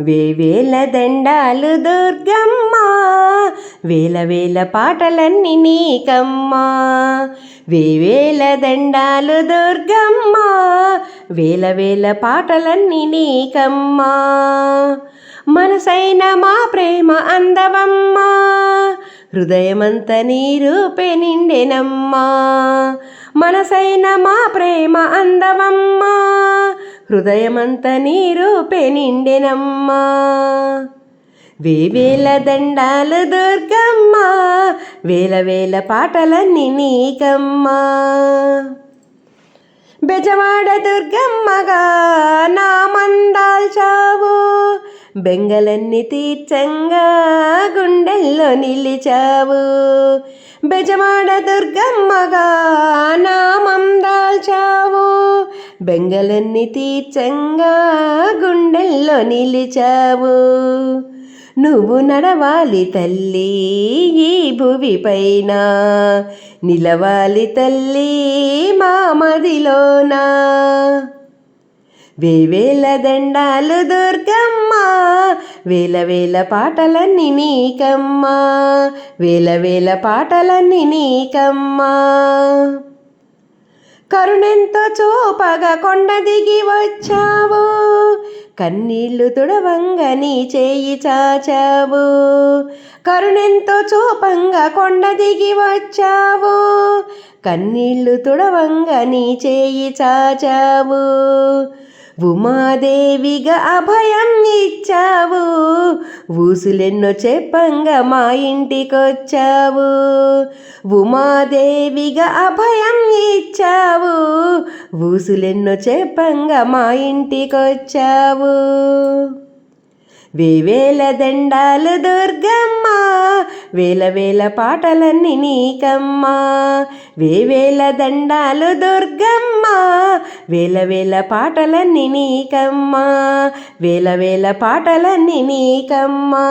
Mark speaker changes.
Speaker 1: వేవేల దండాలు దుర్గమ్మ వేల వేల పాటలన్నీ నీకమ్మా. వేవేల దండాలు దుర్గమ్మ వేల వేల పాటలన్నీ నీకమ్మా. మనసైన మా ప్రేమ అందవమ్మా హృదయమంత నీ నిండెనమ్మా. మనసైన మా ప్రేమ అందవమ్మా హృదయమంత నీరూపే నిండెనమ్మా. వేవేల దండాలు దుర్గమ్మ వేల వేల పాటలన్నీ నీకమ్మా. బెజవాడ దుర్గమ్మగా నా మందాల్చావు బెంగలన్నీ తీర్చంగా గుండెల్లో నిలిచావు. బెజవాడ దుర్గమ్మగా నా బెంగలన్నీ తీర్చంగా గుండెల్లో నిలిచావు. నువ్వు నడవాలి తల్లి ఈ భువి పైన నిలవాలి తల్లి మా మదిలోనా. వేవేల దండాలు దుర్గమ్మ వేల వేల పాటలన్నీ నీకమ్మా. వేల వేల పాటలన్నీ నీకమ్మా. కరుణెంతో చూపగా కొండ దిగి వచ్చావు. కన్నీళ్ళు తుడవంగా నీ చేయి చాచావు. కరుణెంతో చూపంగా కొండ దిగి వచ్చావు. కన్నీళ్ళు తుడవంగా నీ చేయి చాచావు. ఉమాదేవిగా అభయం ఇచ్చావు. ఊసులెన్నో చెప్పంగా మా ఇంటికొచ్చావు. ఉమాదేవిగా అభయం ఇచ్చావు. ఊసులెన్నో చెప్పంగా మా ఇంటికొచ్చావు. వేవేల దండాలు దుర్గమ్మ వేల వేల పాటలన్నీ నీకమ్మా. వేవేల దండాలు దుర్గమ్మ వేల వేల పాటలన్నీ నీకమ్మా. వేల వేల పాటలన్నీ నీకమ్మా.